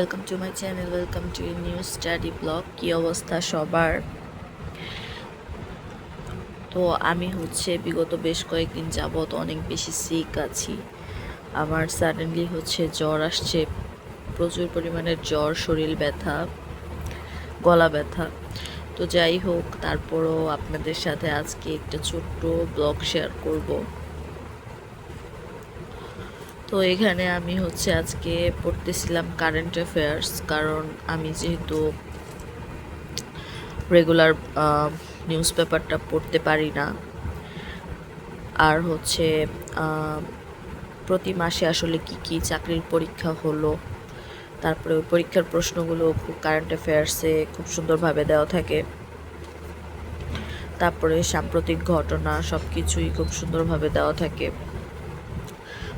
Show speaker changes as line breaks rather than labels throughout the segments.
Welcome to my channel welcome to new study blog কী অবস্থা সবার? তো আমি হচ্ছে বিগত বেশ কয়েকদিন যাবৎ অনেক বেশি সিক আছি। আমার সাডেনলি হচ্ছে জ্বর আসছে, প্রচুর পরিমাণে জ্বর, শরীর ব্যথা, গলা ব্যথা। তো যাই হোক, তারপরও আপনাদের সাথে আজকে একটা ছোট্ট ব্লগ শেয়ার করব। তো এখানে আমি হচ্ছে আজকে পড়তেছিলাম কারেন্ট অ্যাফেয়ার্স কারণ আমি যেহেতু রেগুলার নিউজ পেপারটা পড়তে পারি না। আর হচ্ছে প্রতি মাসে আসলে কি কি চাকরির পরীক্ষা হলো, তারপরে ওই পরীক্ষার প্রশ্নগুলো খুব কারেন্ট অ্যাফেয়ার্সে খুব সুন্দরভাবে দেওয়া থাকে। তারপরে সাম্প্রতিক ঘটনা সব কিছুই খুব সুন্দরভাবে দেওয়া থাকে।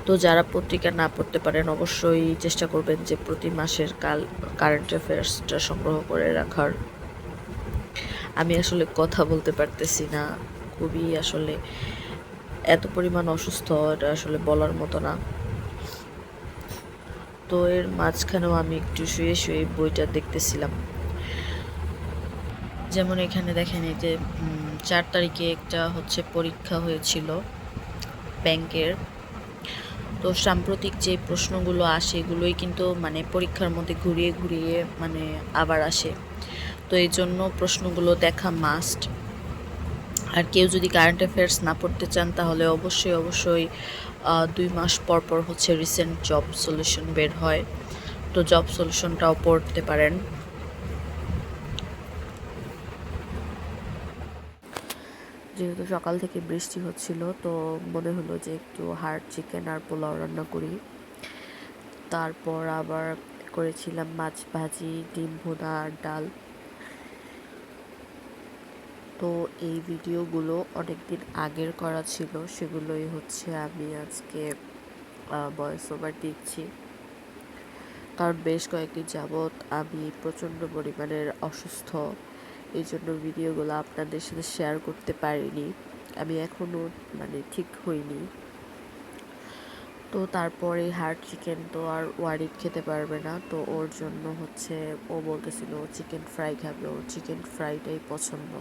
তো যারা পত্রিকা না পড়তে পারেন, অবশ্যই চেষ্টা করবেন যে প্রতি মাসের কাল কারেন্ট অ্যাফেয়ার্সটা সংগ্রহ করে রাখার। আমি আসলে কথা বলতে পারতেছি না, খুবই আসলে এত পরিমাণ অসুস্থ এটা আসলে বলার মতো না। তো এর মাঝখানেও আমি একটু শুয়ে শুয়ে বইটা দেখতেছিলাম। যেমন এখানে দেখেন এই যে চার তারিখে একটা হচ্ছে পরীক্ষা হয়েছিল ব্যাংকের। তো সাম্প্রতিক যে প্রশ্নগুলো আসে, এগুলোই কিন্তু মানে পরীক্ষার মধ্যে ঘুরিয়ে ঘুরিয়ে মানে আবার আসে। তো এই জন্য প্রশ্নগুলো দেখা মাস্ট আর কেউ যদি কারেন্ট অ্যাফেয়ার্স না পড়তে চান, তাহলে অবশ্যই অবশ্যই দুই মাস পর পর হচ্ছে রিসেন্ট জব সলিউশন বের হয়। তো জব সলিউশনটাও পড়তে পারেন। যেহেতু সকাল থেকে বৃষ্টি হচ্ছিল, তো মনে হলো যে একটু হার্ড চিকেন আর পোলাও রান্না করি। তারপর আবার করেছিলাম মাছ ভাজি, ডিম ভুনা আর ডাল। তো এই ভিডিওগুলো অনেক দিন আগের করা ছিল, সেগুলোই হচ্ছে আমি আজকে ভয়েস ওভার দিচ্ছি। কারণ বেশ কয়েকদিন যাবৎ আমি প্রচণ্ড পরিমাণের অসুস্থ। এই জন্য ভিডিওগুলো আপনাদের সাথে শেয়ার করতে পারিনি। আমি এখনও মানে ঠিক হইনি। তো তারপরে হার্ড চিকেন তো আর ওয়ারিক খেতে পারবে না। তো ওর জন্য হচ্ছে ও বলতেছিল চিকেন ফ্রাই খাবে। ওর চিকেন ফ্রাইটাই পছন্দ।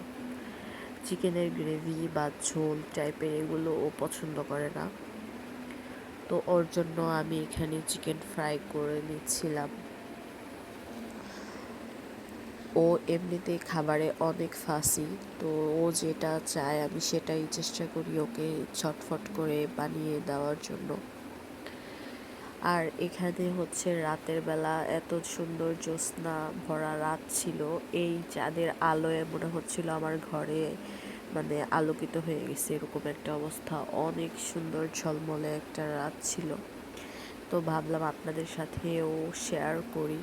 চিকেনের গ্রেভি বা ঝোল টাইপের এগুলো ও পছন্দ করে না। তো ওর জন্য আমি এখানে চিকেন ফ্রাই করে নিচ্ছিলাম। ও এমনিতেই খাবারে অনেক ফাঁসি তো ও যেটা চায় আমি সেটাই চেষ্টা করি ওকে ছটফট করে বানিয়ে দেওয়ার জন্য। আর এখানে হচ্ছে রাতের বেলা এত সুন্দর জ্যোৎস্না ভরা রাত ছিল, এই চাঁদের আলোয় মনে হচ্ছিল আমার ঘরে মানে আলোকিত হয়ে গেছে, এরকম একটা অবস্থা। অনেক সুন্দর ঝলমলে একটা রাত ছিল। তো ভাবলাম আপনাদের সাথেও শেয়ার করি।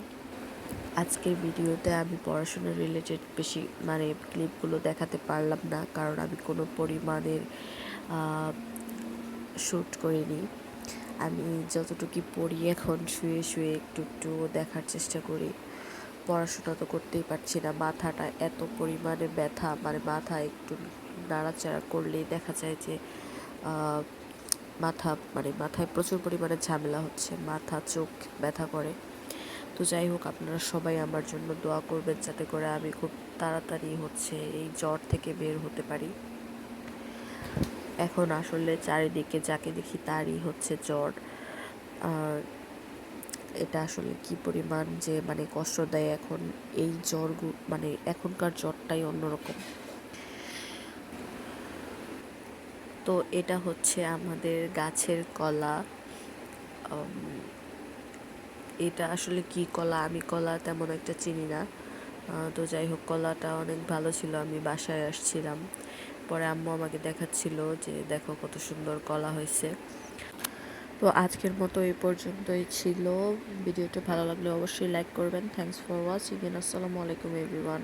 আজকের ভিডিওতে আমি পড়াশোনা রিলেটেড বেশি মানে ক্লিপগুলো দেখাতে পারলাম না, কারণ আমি কোনো পরিমাণের শ্যুট করিনি। আমি যতটুকু পড়ি এখন, শুয়ে শুয়ে একটু একটু দেখার চেষ্টা করি। পড়াশোনা তো করতেই পারছি না, মাথাটা এত পরিমাণে ব্যথা মানে মাথা একটু নাড়াচাড়া করলেই দেখা যায় যে মাথা মানে মাথায় প্রচুর পরিমাণে ঝামেলা হচ্ছে, মাথা, চোখ ব্যথা করে। তো যাই হোক, আপনারা সবাই আমার জন্য দোয়া করবেন যাতে করে আমি খুব তাড়াতাড়ি হচ্ছে এই জ্বর থেকে বের হতে পারি। এখন আসলে চারিদিকে যাকে দেখি তারই হচ্ছে জ্বর। আর এটা আসলে কি পরিমাণ যে মানে কষ্ট দেয় এখন, এই জ্বর মানে এখনকার জ্বরটাই অন্যরকম। তো এটা হচ্ছে আমাদের গাছের কলা এটা আসলে কি কলা? আমি কলা তেমন একটা চিনি না। তো যাই হোক কলাটা অনেক ভালো ছিল। আমি বাসায় আসছিলাম। পরে আম্মু আমাকে দেখাচ্ছিল যে, দেখো কত সুন্দর কলা হয়েছে। তো আজকের মতো এই পর্যন্তই ছিল। ভিডিওটা ভালো লাগলে অবশ্যই লাইক করবেন। থ্যাংকস ফর ওয়াচিং আসসালামু আলাইকুম এভরিওয়ান